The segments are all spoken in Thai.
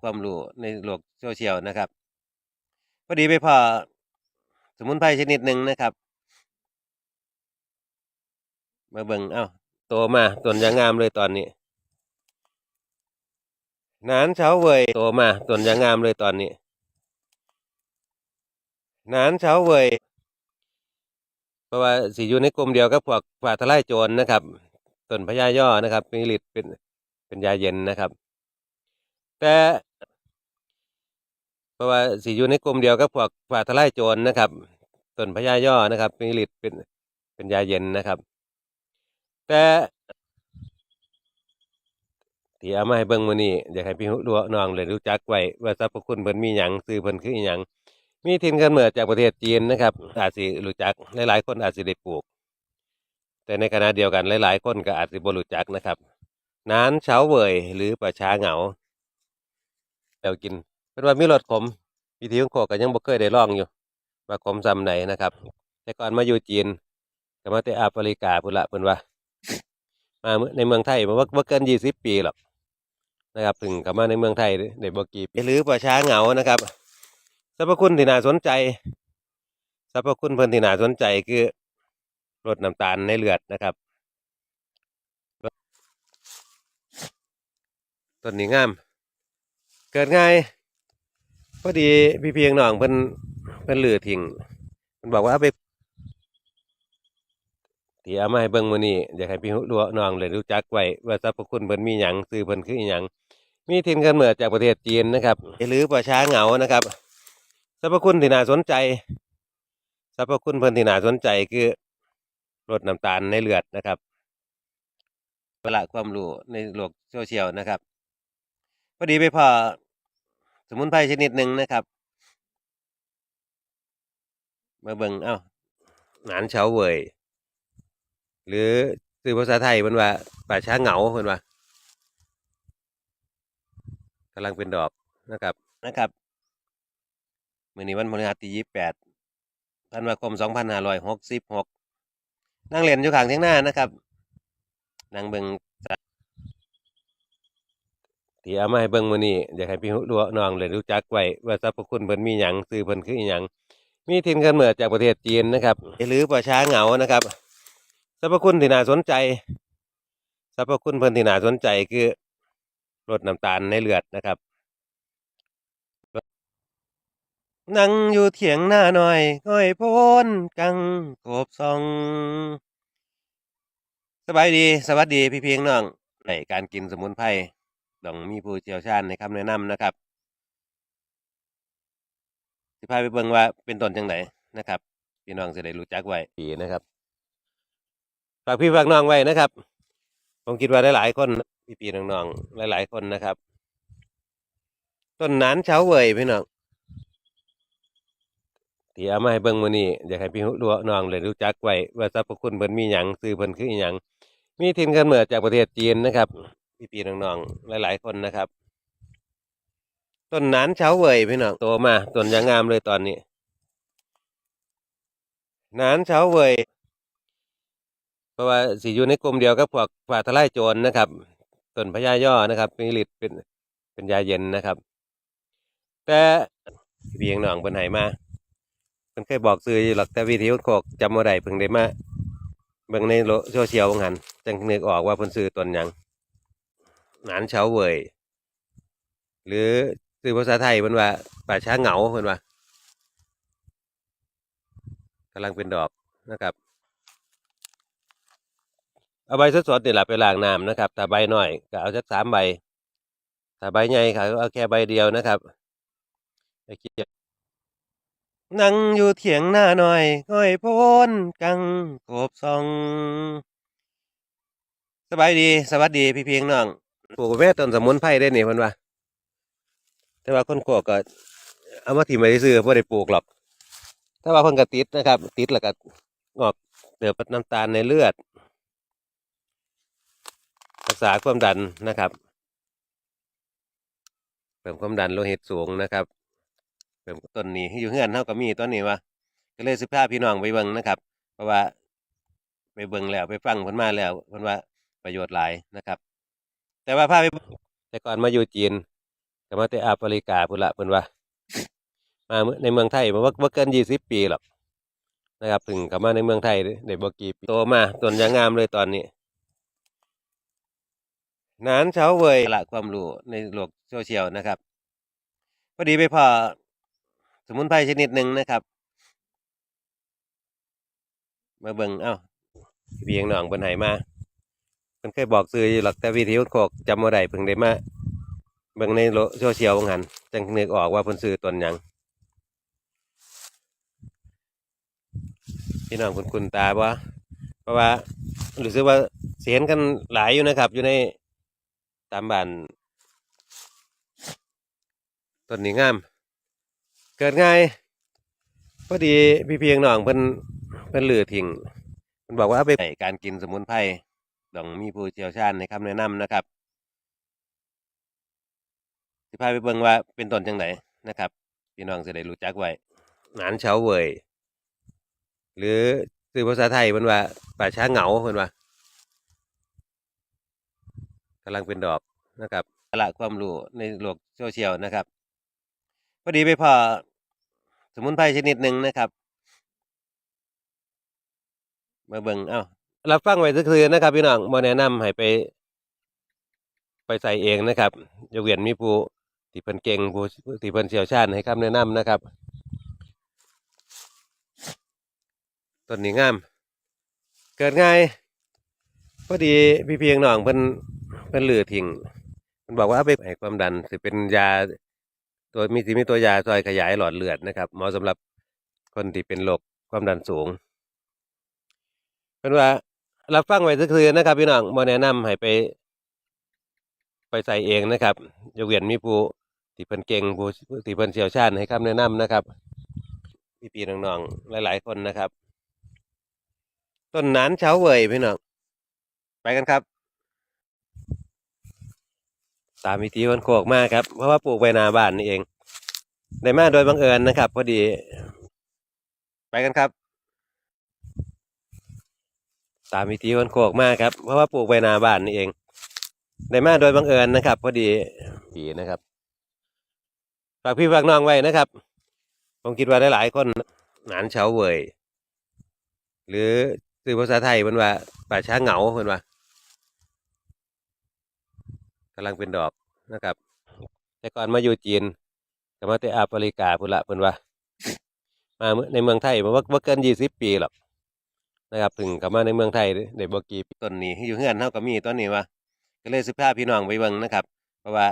ความรู้ในโลกโซเชียลนะครับพอดีไปพอสมุนไพรชนิดหนึ่งนะครับ มาเบิ่งเอ้าโตมาต้นยางงามเลยตอนนี้นานเช้าเวยโตมาต้นยางงามเลยตอนนี้นานเช้าเวยเพราะว่าสิอยู่ในกลุ่มเดียวกับพวกฝ่าทลายโจรนะครับต้นพญาย่อนะครับมีฤทธิ์เป็นเป็นยาเย็นนะครับ แต่เพราะว่าสิอยู่ในกลุ่มเดียวกับพวกฝ่าทลายโจรนะครับต้นพญาย่อนะครับมีฤทธิ์เป็นเป็นยาเย็นนะครับ แต่ที่เอามาให้เบิ่งมื้อนี้อยากให้พี่รู้น้องเลยรู้จักไว้ว่าสรรพคุณเพิ่นมีหยังชื่อเพิ่นคืออีหยังมีถิ่นกำเนิดจากประเทศจีนนะครับ อาจสิรู้จักหลายๆคนอาจสิได้ปลูก แต่ในขณะเดียวกันหลาย ๆ คนก็อาจสิบ่รู้จักนะครับนานเฉาเว่ยหรือประชาเหงา เรากินเป็นว่ามีรสขมวิธีของโคก็ยังบ่เคยได้ลองอยู่ว่าขมซำไหนนะครับ แต่ก่อนมาอยู่จีนก็มาแต่แอฟริกาพุ่นละเพิ่นว่ามาในเมืองไทยมาว่าเกินยี่สิบปีหรอกนะครับถึงกลับมาในเมืองไทยได้บ่กี่ปีหรือประช้าเหงานะครับสรรพคุณที่น่าสนใจสรรพคุณเพิ่นที่น่าสนใจคือลดน้ำตาลในเลือดนะครับต้นนี้งาม เกิดง่ายพอดีพี่เพียงน้องเพิ่นเพิ่นลือทิ้งเพิ่นบอกว่าเอาไปที่เอามาให้เบิ่งมื้อนี้อยากให้พี่รู้น้องเลยรู้จักไว้ว่าสรรพคุณเพิ่นมีหยังชื่อเพิ่นคืออีหยังมีถิ่นกำเนิดจากประเทศจีนนะครับหรือประชาเหงานะครับสรรพคุณที่น่าสนใจสรรพคุณเพิ่นที่น่าสนใจคือลดน้ำตาลในเลือดนะครับประละความรู้ในโลกโซเชียลนะครับ พอดีไปพอสมุนไพรชนิดหนึ่งนะครับ มาเบิ่งเอ้าหนานเฉาเว่ยหรือสื่อภาษาไทยมันว่าป่าช้าเหงาเพิ่นว่ากำลังเป็นดอกนะครับนะครับมื้อนี้วันพฤหัสที่ยี่แปดธันวาคมสองพันห้าร้อยหกสิบหกนั่งเรียนอยู่ข้างเทียงหน้านะครับนั่งเบิ่ง ที่เอามาให้เบิ่งมื้อนี้อยากให้พี่รู้น้องเลยรู้จักไว้ว่าสรรพคุณเพิ่นมีหยังชื่อเพิ่นคืออีหยังมีถิ่นกำเนิดจากประเทศจีนนะครับหรือป่าช้าเหงานะครับสรรพคุณที่น่าสนใจสรรพคุณเพิ่นที่น่าสนใจคือลดน้ำตาลในเลือดนะครับนั่งอยู่เถียงหน้าหน่อยก้อยพ้นกังกบซองสบายดี สวัสดีพี่เพียงน้องในการกินสมุนไพร ต้องมีผู้เชี่ยวชาญในคำแนะนำนะครับสิพาไปเบิ่งว่าเป็นต้นจังไดนนะครับพี่น้องจะได้รู้จักไว้ดีนะครับฝากพี่ฝากน้องไว้นะครับ ผมคิดว่าหลายๆคนพี่พี่ๆน้องๆหลาย ๆ คนนะครับ ต้นนานเฉาเว่ยพี่น้องที่เอามาให้เบิ่งมื้อนี้อยากให้พี่รู้น้องเลยรู้จักไว้ว่าสรรพคุณเพิ่นมีหยังชื่อเพิ่นคืออีหยังมีถิ่นกำเนิดจากประเทศจีนนะครับ พี่พี่น้องๆหลาย ๆ คนนะครับ ต้นนานเฉาเว่ยพี่น้องโตมาต้นยางงามเลยตอนนี้นานเฉาเว่ยเพราะว่าสิอยู่ในกลุ่มเดียวกับพวกฝ่าทลายโจรนะครับต้นพญาย่อนะครับมีฤทธิ์เป็นเป็นยาเย็นนะครับ แต่เพียงน้องเพิ่นให้มาเพิ่นเคยบอกซื้อหรอกแต่วิธีโคกจำบ่ได้เพิ่งได้มาเบิ่งในโลโซเชียลว่างหันจังนึกออกว่าเพิ่นซื้อต้นหยัง หนานเฉาเว่ยหรือซื้อภาษาไทยเพิ่นว่าป่าช้าเหงาเพิ่นว่ากำลังเป็นดอกนะครับ เอาใบสดๆนี่แหละไปล้างน้ำนะครับถ้าใบหน้อยก็เอาสักสามใบถ้าใบใหญ่ก็เอาแค่ใบเดียวนะครับไอ้เกียนั่งอยู่เถียงหน้าหน่อยก้อยพ้นกังโกบซอง สบายดี สวัสดีพี่เพียงน้อง ปลูกแม่ต้นสมุนไพรได้นี่เพิ่นว่า แต่ว่าคนโขกก็ เอามาถิ่มไว้ซื้อบ่ได้ปลูกหรอกแต่ว่าเพิ่นก็ติดนะครับ ติดแล้วก็งอกเดือบน้ำตาลในเลือด รักษาความดันนะครับเพิ่มความดันโลหิตสูงนะครับเพิ่มต้นนี้อยู่เฮือนเท่ากับมีต้นนี้วะก็เลยสิพาพี่น้องไปเบิ่งนะครับ เพราะว่าไปเบิ่งแล้วไปฟังเพิ่นมาแล้วเพิ่นว่าประโยชน์หลายนะครับ แต่ว่าพาไปแต่ก่อนมาอยู่จีนก็มาแต่แอฟริกาพุ่นละเพิ่นว่า มาเมือในเมืองไทยบ่ว่าเกินยี่สิบปีหรอกนะครับถึงเข้ามาในเมืองไทยได้บ่กี่ปีโตมาต้นยางงามเลยตอนนี้นานเช้าเวยละความรู้ในโลกโซเชียลนะครับพอดีไปพอสมุนไพรชนิดหนึ่งนะครับ มาเบิ่งเอ้าเพียงหนองเพิ่นให้มา เพิ่นเคยบอกซื้ออยู่หรอกแต่วิธีโคกจำบ่ได้เพิ่งได้มาเบิ่งในโลกโซเชียลว่างั้นจังนึกออกว่าเพิ่นซื้อต้นหยังพี่น้องคุณคุณตาบ่เพราะว่ารู้สึกว่าเสียนกันหลายอยู่นะครับ อยู่ในตามบ้านต้นนี้งาม เกิดง่ายพอดีพี่เพียงน้องเพิ่นเพิ่นลือทิ้งเพิ่นบอกว่าเอาไปใส่การกินสมุนไพร ต้องมีผู้เชี่ยวชาญในคำแนะนำนะครับสิพาไปเบิ่งว่าเป็นต้นจังไดนะครับ พี่น้องจะได้รู้จักไว้หนานเฉาเว่ยหรือสื่อภาษาไทยเพิ่นว่าป่าช้าเหงาเพิ่นว่ากำลังเป็นดอกนะครับละความรู้ในโลกโซเชียลนะครับพอดีไปพอสมุนไพรชนิดหนึ่งนะครับ มาเบิ่งเอ้า รับฟังไว้ซื่อๆนะครับ พี่น้องบ่แนะนำให้ไป ไปใส่เองนะครับยกเว้นมีผู้ที่เพิ่นเก่งผู้ที่เพิ่นเชี่ยวชาญให้คำแนะนำนะครับต้นนี้งาม เกิดง่ายพอดีพี่เพียงน้องเพิ่นเพิ่นลือทิ้งเพิ่นบอกว่าเอาไปให้ความดันสิเป็นยาตัวมีสิมีตัวยาซอยขยายหลอดเลือดนะครับเหมาะสำหรับคนที่เป็นโรคความดันสูงเพิ่นว่า รับฟังไว้ซื่อๆนะครับ พี่น้องบ่แนะนำให้ไป ไปใส่เองนะครับยกเว้นมีผู้ที่เพิ่นเก่งผู้ที่เพิ่นเชี่ยวชาญให้คำแนะนำนะครับพี่ๆน้องๆหลายๆคนนะครับ ต้นนานเฉาเว่ยพี่น้องไปกันครับ ตามวิธีวันโคกมากครับ เพราะว่าปลูกไว้นาบ้านนี่เอง ได้มาโดยบังเอิญนะครับ พอดี ไปกันครับ ตามวิธีวันโคกมากครับ เพราะว่าปลูกไว้หนาบ้านนี่เอง ได้มาโดยบังเอิญนะครับ พอดีดีนะครับฝากพี่ฝากน้องไว้นะครับ ผมคิดว่าหลายๆคนหนานเฉาเว่ยหรือสื่อภาษาไทยเพิ่นว่าป่าช้าเหงาเพิ่นว่ากำลังเป็นดอกนะครับ แต่ก่อนมาอยู่จีนก็มาแต่แอฟริกาพุ่นละเพิ่นว่า มาเมือในเมืองไทยบ่ว่าเกินยี่สิบปีหรอก นะครับถึงเข้ามาในเมืองไทยได้บ่กี่ปีต้นนี้อยู่เฮือนเฮาก็มีต้นนี้ว่าก็เลยสิพาพี่น้องไปเบิ่งนะครับ เพราะว่า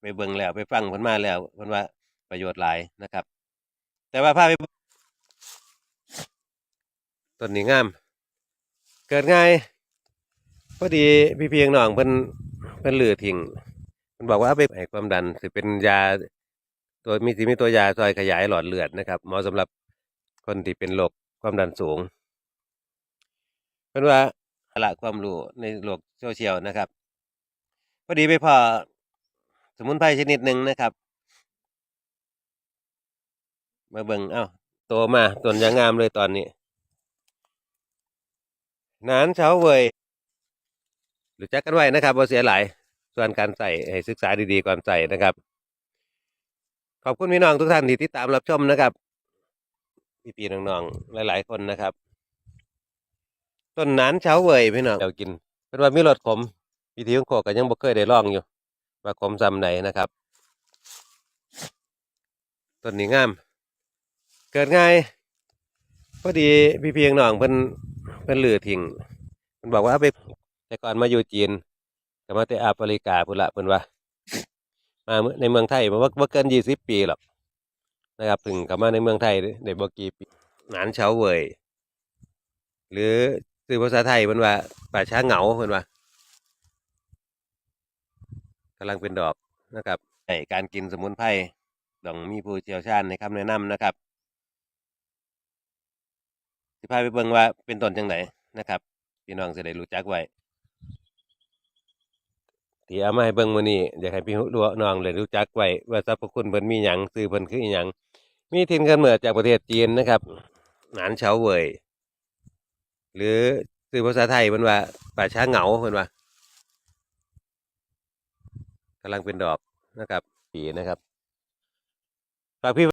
ไปเบิ่งแล้วไปฟังเพิ่นมาแล้วเพิ่นว่าประโยชน์หลายนะครับ แต่ว่าพาไปต้นนี้งาม เกิดง่ายพอดีพี่เพียงน้องเพิ่นเพิ่นลือทิ้งเพิ่นบอกว่าเอาไปให้ความดันสิเป็นยาตัวมีสิมีตัวยาซอยขยายหลอดเลือดนะครับเหมาะสำหรับคนที่เป็นโรคความดันสูง เพิ่นว่าละความรู้ในโลกโซเชียลนะครับพอดีไปพอสมุนไพรชนิดหนึ่งนะครับ มาเบิ่งเอ้าโตมาต้นยางงามเลยตอนนี้นานเช้าเวยรู้จักกันไว้นะครับบ่เสียหลาย ส่วนการใส่ให้ศึกษาดีๆก่อนใส่นะครับ ขอบคุณพี่น้องทุกท่านที่ติดตามรับชมนะครับ พี่ๆน้องๆหลาย ๆ คนนะครับ ต้นนานเช้าเวยพี่น้องเดี๋ยวกินเป็นว่ามีรสขมวิธีของโคก็ยังบ่เคยได้ลองอยู่ว่าขมซำไหนนะครับต้นนี้งาม เกิดง่ายพอดีพี่เพียงน้องเพิ่นเพิ่นลือทิ้งเพิ่นบอกว่าเอาไปแต่ก่อนมาอยู่จีนก็มาแต่แอฟริกาพุ่นละเพิ่นว่ามาเมือในเมืองไทยบ่ว่าเกินยี่สิบปีหรอกนะครับถึงเข้ามาในเมืองไทยได้บ่กี่ปีหนานเฉาเว่ยหรือ สื่อภาษาไทยเพิ่นว่าป่าช้าเหงาเพิ่นว่ากำลังเป็นดอกนะครับไอการกินสมุนไพรต้องมีผู้เชี่ยวชาญในคำแนะนำนะครับสิพาไปเบิ่งว่าเป็นต้นจังไดนะครับพี่น้องจะได้รู้จักไว้ที่เอามาให้เบิ่งมื้อนี้อยากให้พี่น้องได้รู้จักไว้ว่าสรรพคุณเพิ่นมีหยังชื่อเพิ่นคืออีหยังมีถิ่นกำเนิดจากประเทศจีนนะครับ หนานเฉาเว่ย หรือสื่อภาษาไทยมันว่าป่าช้าเหงาเพิ่นว่ากำลังเป็นดอกนะครับปีนะครับฝากพี่